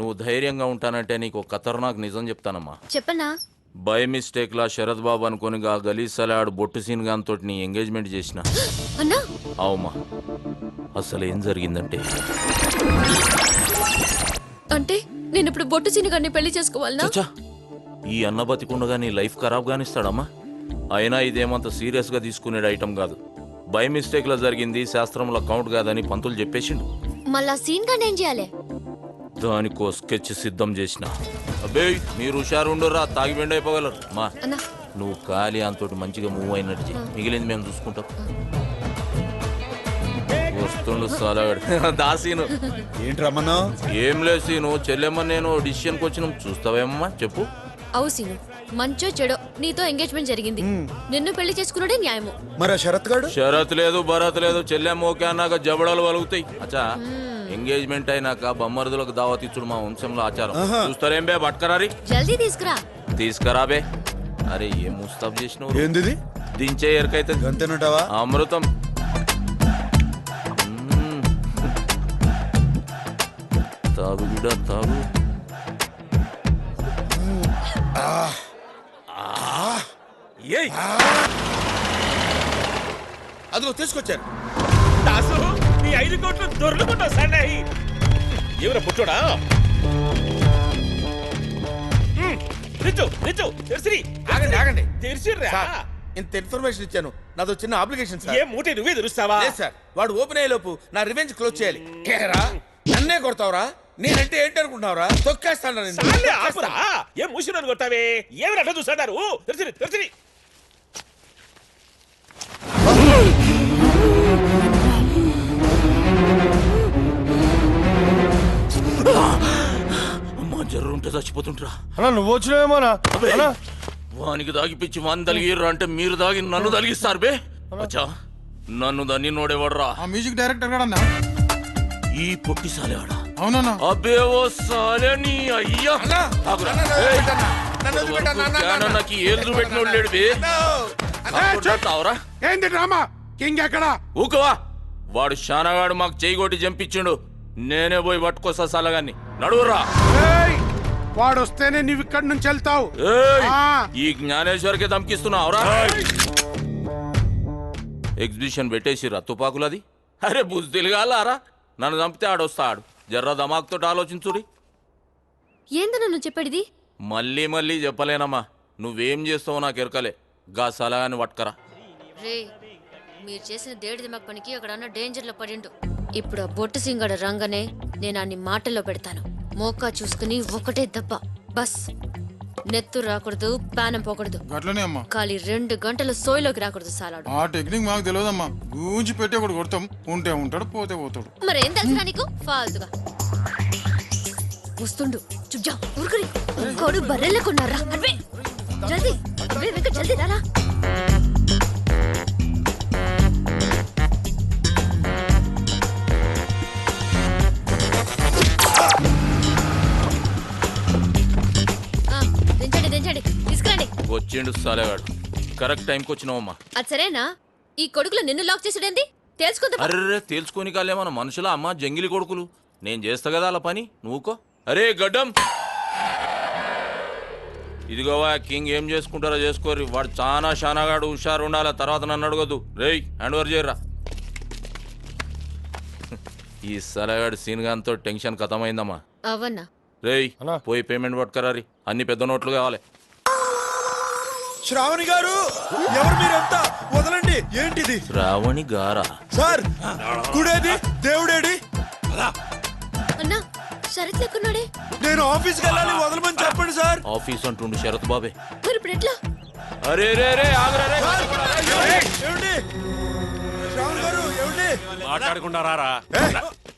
నువ్వు ధైర్యంగా ఉంటానంటే నీకు ఖతర్నాక్ నిజం చెప్తానమ్మా. చెప్పన్నా బై మిస్టేక్ లా శరత్ బాబు అనుకుని గా గలీజ్ సలాడ్ బొట్టు సీన్ గాంతో నీ ఎంగేజ్మెంట్ చేసిన. అన్నా? అవుమా. అసలు ఏం జరిగిందంటే? అంటే నేను ఇప్పుడు బొట్టు సీని గారిని పెళ్ళి చేసుకోవాలనా? చచ్చా. ఈ అన్న బతికుండగా నీ లైఫ్ ఖరాబ్ గానిస్తాడమ్మా. అయినా ఇదేమంత సీరియస్గా తీసుకునే ఐటమ్ కాదు. బై మిస్టేక్లో జరిగింది శాస్త్రంలో కౌంట్ కాదని పంతులు చెప్పేసిండు. మళ్ళా సీన్ గారిని ఏం చేయాలి? దానికో స్కెచ్ సిద్ధం చేసిన. అబ్బే మీరు హుషారుండురా తాగి బెండ్ అయిపోగలరు మా అన్నా. నువ్వు ఖాళీ అంతటి మంచిగా మూవ్ అయినట్టు చెయ్యి. మిగిలింది మేము చూసుకుంటాం. వస్తుండు సాలాగాడు. దాసీను ఏంటి రమ్మన్నా ఏం లేదు సీను చెల్లెమ్మ నేను డిసిషన్కి వచ్చినాం. చూస్తావేమమ్మా చెప్పు. అవు సీను. మంచో చెడో నీతో ఎంగేజ్మెంట్ జరిగింది. నిన్ను పెళ్ళి చేసుకున్నాడే న్యాయము. మరి ఆ శరత్ గాడు? షరత్ లేదు భరత్ లేదు చెల్లెమ్మ ఓకే అన్నాక జబడాలు వలుగుతాయి. అచ్చా? ఎంగేజ్మెంట్ అయినాక బొమ్మరుదులకు దావత్ ఇచ్చుడు మా వంశంలో ఆచారం. చూస్తారేం బే పట్టుకరారి? జల్దీ తీసుకురా. తీసుకురాబే అరే ఏం ముస్తాబ్ చేసినావు ఏంది దించే ఎరకైతే. గంతేనంటావా? అమృతం. తాగు బిడ్డ తాగు. అదిగో తీసుకొచ్చారు. ఐదు కోట్లు దొర్లుకుంటా సన్నాయి. ఎవర పుట్టోడా నిజు నిజు తెరిసిరి. ఆగండి ఆగండి. తెరిసిర్రా. ఇంత ఇన్ఫర్మేషన్ ఇచ్చాను. నాదో చిన్న అప్లికేషన్ సార్. ఏ మూటే నువ్వే తెరుస్తావా? లేదు సార్. వాడు ఓపెన్ అయ్యే లోపు నా రివెంజ్ క్లోజ్ చేయాలి. ఏరా నన్నే కొడతావురా? నేనంటే ఏంటి అనుకుంటున్నావురా? తొక్కేస్తాను తొక్కేస్తా. ఆపురా. ఏ మూసినని కొట్టావే ఏమి అట్లా చూస్తాడారు తెరిసిరి తెరిసిరి. చచ్చిపోతుంటరా అన్నా నువ్వు వచ్చినావేమోనా అబ్బే, అన్నా. వానికి దాగిపిచ్చి వాని తలిగిర్రు అంటే మీరు దాగి నన్ను తలిగిస్తారు బే. అచ్చా నన్ను దాన్ని నోడేవాడ్రా. ఆ మ్యూజిక్ డైరెక్టర్ ఈ పొట్టి సాలేవాడా? అవునన్నా. అబ్బే ఓ సాలే నీ అయ్యా. ఆగురా. ఏయ్, అన్నా. నాకు ఏళ్ళు పెట్టిన లేడు బే. తావరా. ఏంటి డ్రామా? కింగ్ ఎక్కడ? ఊకవా వాడు శానగాడు మాకు చేయి కొట్టి చంపించిండు నేనే పోయి పట్టుకొస్తా సలగాన్ని. నడువురా ఏయ్! వాడు వస్తేనే నీవు ఇక్కడి నుంచి వెళ్తావు. ఏయ్! ఆ. ఈ జ్ఞానేశ్వర్కి ధమ్కిస్తున్నావురా ఎగ్జిబిషన్ పెట్టేసిరా తుపాకులది? అరే బుజ్దిలిగాలారా నన్ను చంపితే ఆడొస్తాడు. జర్ర దమాక్తో ఆలోచించుడి ఏందన్నా నువ్వు చెప్పేది? మళ్ళీ మళ్ళీ చెప్పలేనమ్మా. నువ్వేం చేస్తావో నాకు ఎరకలే. గా సలగాని పట్టుకరా. రే మీరు చేసిన దేడి దిమాగ్ పనికి అక్కడ ఉన్న డేంజర్లో పడిండు. ఇప్పుడు ఆ బొట్టు సింగడ రంగనే నేను అన్ని మాటల్లో పెడతాను. మోకా చూసుకుని ఒకటే దెబ్బ. బస్. నెత్తు రాకూడదు పానం పోకూడదు. అట్లనే అమ్మా. ఖాళీ రెండు గంటలు సోయిలోకి రాకూడదు సాలాడు. ఆ టెక్నిక్ మాకు తెలియదమ్మా. గూంచి పెట్టి ఒకటి కొడతాం. ఉంటే ఉంటాడు పోతే పోతాడు. మరేం తెలుసురా నీకు? ఫాల్తుగా. వస్తుండు. చుబ్జా ఊరుకుని. ఇంకోడు బర్రెళ్ళకున్నారా అర్వే. జల్దీ. అర్వే వెంకట్ జల్దీ రారా. వచ్చిండు సలగాడు కరెక్ట్ టైంకి వచ్చినావమ్మా. అది సరేనా? ఈ కొడుకులో నిన్ను లాక్ చేసాడేంది? తెలుసుకుందా అర్రే తేల్చుకొని కాలేమన్న మనుషుల అమ్మ జంగిలి కొడుకులు. నేను చేస్తా కదా అలా పని? నువ్వుకో అరే గడ్డం! ఇదిగోవా కింగ్ ఏం చేసుకుంటారో చేసుకోరు వాడు చాలా షానాగాడు హుషారు ఉండాలి? తర్వాత నన్ను అడగదు రేయ్ హ్యాండ్ ఓవర్ చేయరా ఈ సలగాడు సీన్ గాంతో టెన్షన్ కథమైందమ్మా. అవన్నా. రేయ్ పోయి పేమెంట్ పట్టుకరారి. అన్ని పెద్ద నోట్లు కావాలి. శ్రావణి గారు ఎవరు మీరంతా? వదలండి. ఏంటిది? శ్రావణి గారా? సార్ గుడేది దేవుడేడి? అన్నా షరత్ లెక్కున్నాడే నేను ఆఫీస్కి వెళ్ళాలి వదలమని చెప్పండి సార్. ఆఫీస్ అంటుండు శరత్ బాబే. మరి ఇప్పుడు ఎట్లా? అరే రే రే ఆగరా రే ఏమండి? శ్రావణి గారు ఏమండి? మాట్లాడకుండా రారా? ఏ,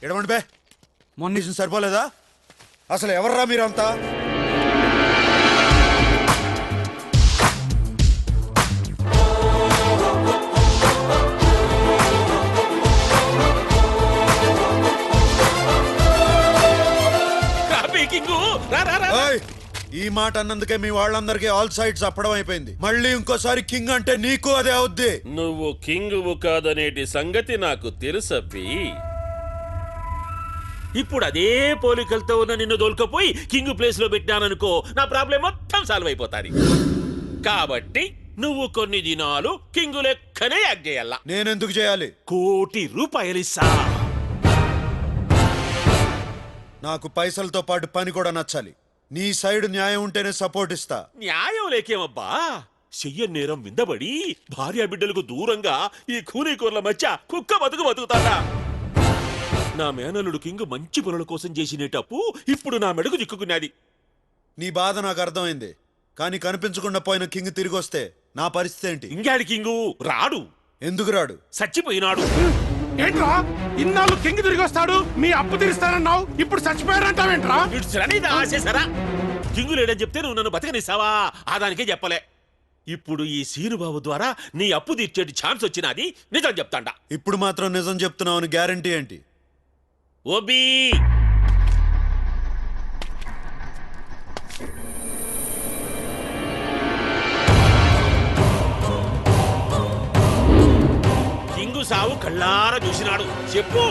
ఎడమండి బే. మొన్న సరిపోలేదా? అసలు ఎవర్రా మీరంతా? మాట అన్నందుకే మీ వాళ్ళందరికీ ఆల్ సైడ్స్ అప్పడం అయిపోయింది. మళ్ళీ ఇంకోసారి కింగ్ అంటే నీకు అదే అవుద్ది. నువ్వు కింగువు కాదనేటి సంగతి నాకు తెలుసప్పి ఇప్పుడు అదే పోలికలతో ఉన్న నిన్ను దోల్కపోయి కింగ్ ప్లేస్లో పెట్టాననుకో నా ప్రాబ్లం మొత్తం సాల్వ్ అయిపోతాది. కాబట్టి నువ్వు కొన్ని దినాలు కింగు లెక్కనే యాక్ట్ చేయాల? నేనెందుకు చేయాలి? కోటి రూపాయలు ఇస్తా. నాకు పైసలతో పాటు పని కూడా నచ్చాలి. నీ సైడ్ న్యాయం ఉంటేనే సపోర్ట్ ఇస్తా. న్యాయం లేకేమబ్బా? చెయ్య నేరం విందబడి భార్య బిడ్డలకు దూరంగా ఈ కూలీకూరల మధ్య కుక్క బతుకు బతుకుతాడా. నా మేనలుడు కింగ్ మంచి పనుల కోసం చేసినేటప్పు ఇప్పుడు నా మెడకు చిక్కుకున్నది. నీ బాధ నాకు అర్థమైంది. కానీ కనిపించకుండా పోయిన కింగ్ తిరిగి వస్తే నా పరిస్థితి ఏంటి? ఇంగాడి కింగు రాడు. ఎందుకు రాడు? చచ్చిపోయినాడు. ఏంట్రా? ఇన్నాళ్ళు కింగ్ తిరిగి వస్తాడు మీ అప్పు తీరుస్తానన్నావు ఇప్పుడు చచ్చిపోయారంటావేంట్రా? ఇటు సరైన ఆశేసరా కింగు లేడని చెప్తే నువ్వు నన్ను బతకనిస్తావా? ఆ దానికే చెప్పలే. ఇప్పుడు ఈ సీనుబాబు ద్వారా నీ అప్పు తీర్చేటి ఛాన్స్ వచ్చినది నిజం చెప్తాండా. ఇప్పుడు మాత్రం నిజం చెప్తున్నావు అని గ్యారంటీ ఏంటి? ఓబీ! సావు కళ్ళారా చూసినాడు. చెప్పు.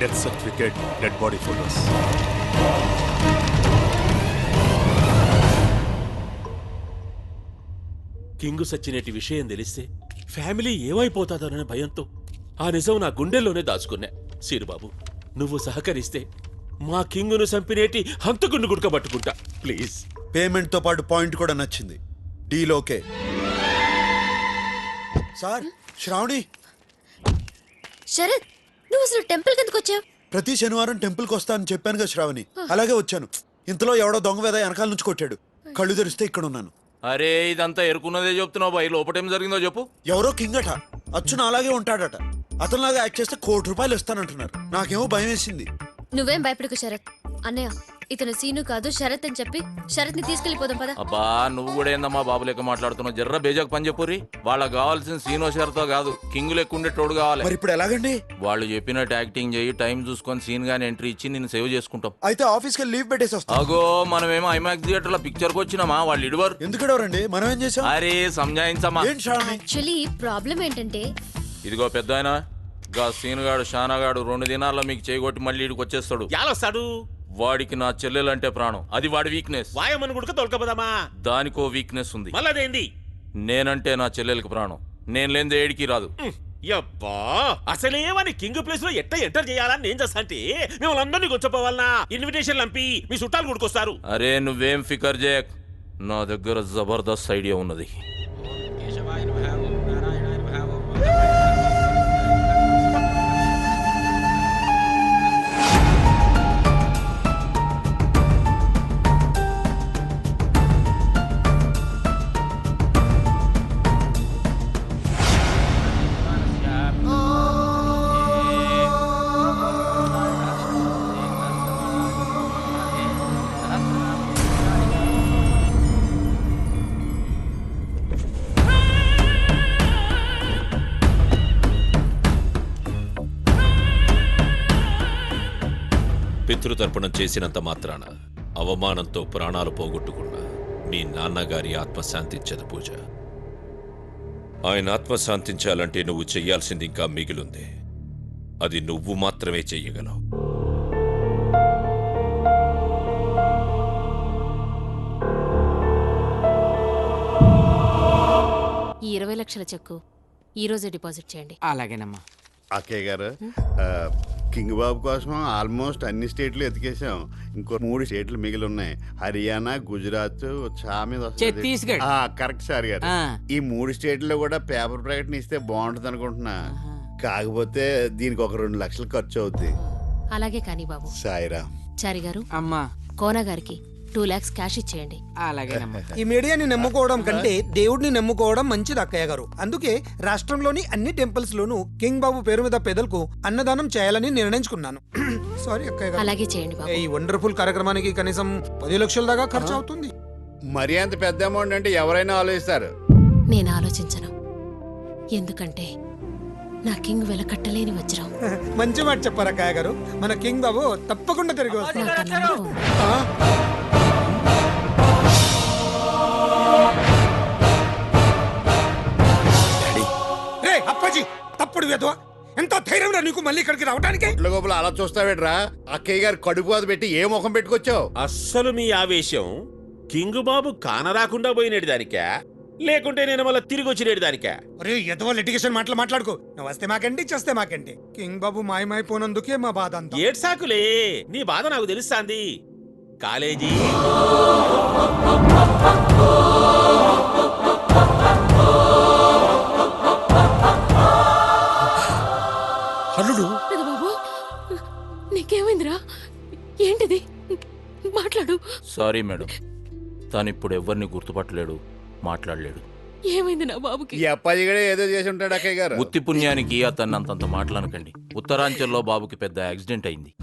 Death certificate dead body photos king సచ్చినేటి విషయం తెలిస్తే ఫ్యామిలీ ఏమైపోతాదోననే భయంతో ఆ నిజం నా గుండెల్లోనే దాచుకున్నా. సీరుబాబు నువ్వు సహకరిస్తే మా కింగును చంపినేటి హంతకుణ్ణి గుడకబట్టుకుంటా. ప్లీజ్. పేమెంట్తో పాటు పాయింట్ కూడా నచ్చింది. Deal okay sir Sravani. Sarath నువ్వు అసలు టెంపుల్ కిందకు వచ్చావు? ప్రతి శనివారం టెంపుల్కి వస్తానని చెప్పాను కదా శ్రావణి. అలాగే వచ్చాను. ఇంతలో ఎవడో దొంగ వేద వెనకాల నుంచి కొట్టాడు. కళ్ళు తెరిస్తే ఇక్కడ ఉన్నాను. అరే ఇదంతా ఎరుకున్నదే చెప్తున్నావు బాయ్. లోపటేం జరిగిందో చెప్పు. ఎవరో కింగ్ అట అచ్చున అలాగే ఉంటాడట. అతనిలాగా యాక్ట్ చేస్తే కోటి రూపాయలు ఇస్తానంటున్నారు. నాకేమో భయం వేసింది. నువ్వేం భయపడకు శరత్. అన్నయ్య ఇతను సీను కాదు శరత్ అని చెప్పి శరత్ని తీసుకెళ్ళిపోదాం పదా. అబ్బా నువ్వు కూడా ఏందమ్మా బాబు లెక్క మాట్లాడుతున్నావు? జర్ర బేజాకు పని చెప్పురి వాళ్ళకి కావాల్సిన సీనో షర్తో కాదు కింగ్ లెక్క ఉండేటోడు కావాలి. మరి ఇప్పుడు ఎలాగండి? వాళ్ళు చెప్పినట్టు యాక్టింగ్ చేయి టైం చూసుకొని సీన్ గాని ఎంట్రీ ఇచ్చి నేను సేవ్ చేసుకుంటాం. అయితే ఆఫీస్కి లీవ్ పెట్టేసి వస్తా. అగో మనమేమో ఐమాక్స్ థియేటర్లో పిక్చర్కి వచ్చినామా? వాళ్ళు ఇడువరు. ఎందుకడవరండి మనం ఏం చేసాం అరే సంజాయించమ్మా. ఏంటి శ్రావణి యాక్చువల్లీ ప్రాబ్లం ఏంటంటే ఇదిగో పెద్ద ఆయన గా సీనుగాడు షానాగాడు రెండు దినాల్లో మీకు చేయగొట్టి మళ్ళీ ఇడికి వచ్చేస్తాడు. యాలొస్తాడు? వాడికి నా చెల్లెలంటే ప్రాణం. అది వాడి వీక్నెస్ వాయమని గుడక తొలకపోదామా? దానికో వీక్నెస్ ఉంది. మళ్ళదేంది? నేనంటే నా చెల్లెలకి ప్రాణం. నేను లేనిదే ఏడికి రాదు. యబ్బా! అసలేమని కింగ్ ప్లేస్లో ఎట్ట ఎంటర్ చేయాలని నేను చేస్తా అంటే మిమ్మల్ని అందరినీ కూర్చోపోవాలనా ఇన్విటేషన్ లంపి మీ చుట్టాలు గుడికొస్తారు. అరే నువ్వేం ఫికర్ చేయక్ నా దగ్గర జబర్దస్త్ ఐడియా ఉన్నది. పితృతర్పణం చేసినంత మాత్రాన అవమానంతో ప్రాణాలు పోగొట్టుకున్న మీ నాన్నగారి ఆత్మ శాంతించదు పూజ. ఆయన ఆత్మ శాంతించాలంటే నువ్వు చెయ్యాల్సింది ఇంకా మిగిలుంది. అది నువ్వు మాత్రమే చెయ్యగలవు. ఈ ఇరవై లక్షల చెక్కు ఈ రోజే డిపాజిట్ చేయండి. అలాగేనమ్మా. అక్కయ్య గారు ఆ, కింగ్ బాబు కోసం ఆల్మోస్ట్ అన్ని స్టేట్లు ఎతికేసాం ఇంకో మూడు స్టేట్లు మిగిలి ఉన్నాయి. హర్యానా గుజరాత్ చా మీద వస్తది. ఛత్తీస్గఢ్. ఆ, కరెక్ట్ సార్ గారు. ఆ. ఈ మూడు స్టేట్లో కూడా పేపర్ ప్రకటన ఇస్తే బాగుంటుంది అనుకుంటున్నా. కాకపోతే దీనికి ఒక రెండు లక్షలు ఖర్చు అవుద్ది. అలాగే కానీ బాబు. సాయిరా. చారి గారు అమ్మా. కోన గారికి టూ లాక్స్ క్యాష్ ఇచ్చేయండి. అలాగేనమ్మా ఈ మీడియాని నమ్ముకోవడం కంటే దేవుడిని నమ్ముకోవడం మంచిది అక్కయ్య గారు. అందుకే రాష్ట్రంలోని అన్ని టెంపుల్స్ లోను కింగ్ బాబు పేరు మీద పెదలకు అన్నదానం చేయాలని నిర్ణయించుకున్నాను. సారీ అక్కయ్య గారు. అలాగే చేయండి బాబు. ఈ వండర్ఫుల్ కార్యక్రమానికి కనీసం పది లక్షల దాకా ఖర్చు అవుతుంది. మరి అంత పెద్ద అమౌంట్ అంటే ఎవరైనా ఆలోచిస్తారు? నేను ఆలోచించను. ఎందుకంటే నా కింగ్ వెలకట్టలేని వజ్రం. మంచి మాట చెప్పారు అక్కయ్య గారు. మన కింగ్ బాబు తప్పకుండా తిరిగి వస్తారు నాకు ఆ? నమ్మకం ఉంది. రే తప్పుడు వెధవ ఎంత ధైర్యం రా నీకు మళ్ళీ ఇక్కడికి రావడానికి ఇంట్లో గోపులు అలా చూస్తావేట్రా? అక్కయ్య గారు కడుపు అది పెట్టి ఏ ముఖం పెట్టుకొచ్చావు? అస్సలు మీ ఆవేశం కింగ్ బాబు కానరాకుండా పోయినేటి దానికా? లేకుంటే నేను మళ్ళీ తిరిగి వచ్చినేటి దానికా? ఒరే ఎదవో లిటిగేషన్ మాటలు మాట్లాడుకో. నువ్వు వస్తే మాకండి చేస్తే మాకండి. కింగ్ బాబు మాయమైపోయినందుకే మా బాధ అంతా. ఏడ్ సాకులే. నీ బాధ నాకు తెలుస్తాంది. కాలేజీ. అల్లుడు బాబు. నీకేమైందిరా? ఏంటిది? మాట్లాడు. Sorry madam. తాను ఇప్పుడు ఎవరిని గుర్తుపట్టలేడు మాట్లాడలేడు. ఏమైంది నా బాబుకి? ఈ అప్పాజీ కూడా ఏదో చేసి ఉంటాడు అక్కయ్య గారు. ఉత్తి పుణ్యానికి అతన్ని అంతంత మాట్లాడకండి ఉత్తరాంచల్లో బాబుకి పెద్ద యాక్సిడెంట్ అయింది.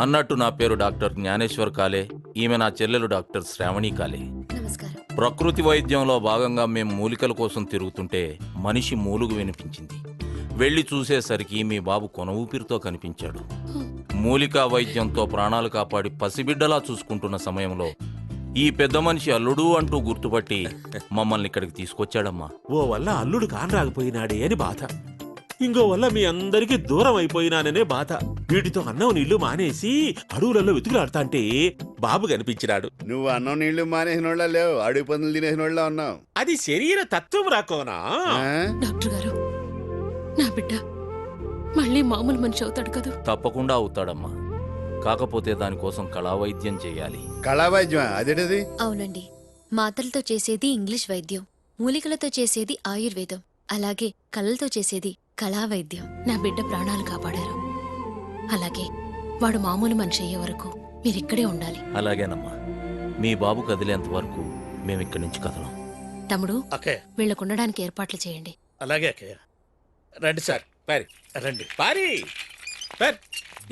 అన్నట్టు నా పేరు డాక్టర్ జ్ఞానేశ్వర్ కాలే ఈమె నా చెల్లెలు డాక్టర్ శ్రావణి కాలే. నమస్కారం. ప్రకృతి వైద్యంలో భాగంగా మేము మూలికల కోసం తిరుగుతుంటే మనిషి మూలుగు వినిపించింది. వెళ్ళి చూసేసరికి మీ బాబు కొన ఊపిరితో కనిపించాడు. మూలికా వైద్యంతో ప్రాణాలు కాపాడి పసిబిడ్డలా చూసుకుంటున్న సమయంలో ఈ పెద్ద మనిషి అల్లుడు అంటూ గుర్తుపట్టి మమ్మల్ని ఇక్కడికి తీసుకొచ్చాడమ్మా. ఓ వల్ల అల్లుడు కానరాకపోయినాడే అని బాధ. ఇంకో వల్ల మీ అందరికి దూరం అయిపోయినాననే బాధ. వీటితో అన్నం నీళ్ళు మానేసి అడవులలో వెతుకులాడుతా అంటే బాబు కనిపించినాడు. నువ్వు అన్నం నీళ్ళు మానేసిన వాళ్ళ లేవు అడుగు పందులు తినేసిన వాళ్ళ ఉన్నావు. అది శరీర తత్వం రాకోనా? డాక్టర్ గారు నా బిడ్డ మళ్ళీ మామూలు మనిషి అవుతాడు కదా? తప్పకుండా అవుతాడమ్మా. కాకపోతే దానికోసం కళా వైద్యం చేయాలి అదేంటిది? అవునండి. మాటలతో చేసేది ఇంగ్లీష్ వైద్యం మూలికలతో చేసేది ఆయుర్వేదం అలాగే కళ్ళతో చేసేది కళా వైద్యం నా బిడ్డ ప్రాణాలు కాపాడారు. అలాగే వాడు మామూలు మనిషి అయ్యే వరకు మీరిక్కడే ఉండాలి. అలాగేనమ్మా. మీ బాబు కదిలేంత వరకు మేము ఇక్కడి నుంచి కదలం. తమ్ముడు అక్కయ్య. వీళ్ళకు ఉండడానికి ఏర్పాట్లు చేయండి. అలాగే అక్కయ్య. రండి సార్. పారి. రండి. పారి. పారి.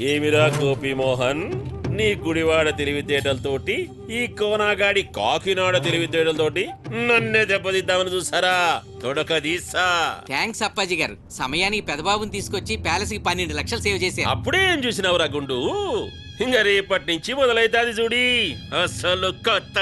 ఏమిరా గోపి మోహన్? నీ గుడివాడ తెలివితేటలతోటి ఈ కోనాగాడి కాకినాడ తెలివితేటలతోటి నన్నే దెబ్బతిద్దామని చూసారా తొడక తీసా. థ్యాంక్స్ అప్పాజీ గారు. సమయానికి పెదబాబుని తీసుకొచ్చి ప్యాలెస్కి పన్నెండు లక్షలు సేవ్ చేశారు. అప్పుడే ఏం చూసినవురా గుండు? ఇంకా రేపటి నుంచి మొదలైతాది చూడి. అసలు కొత్త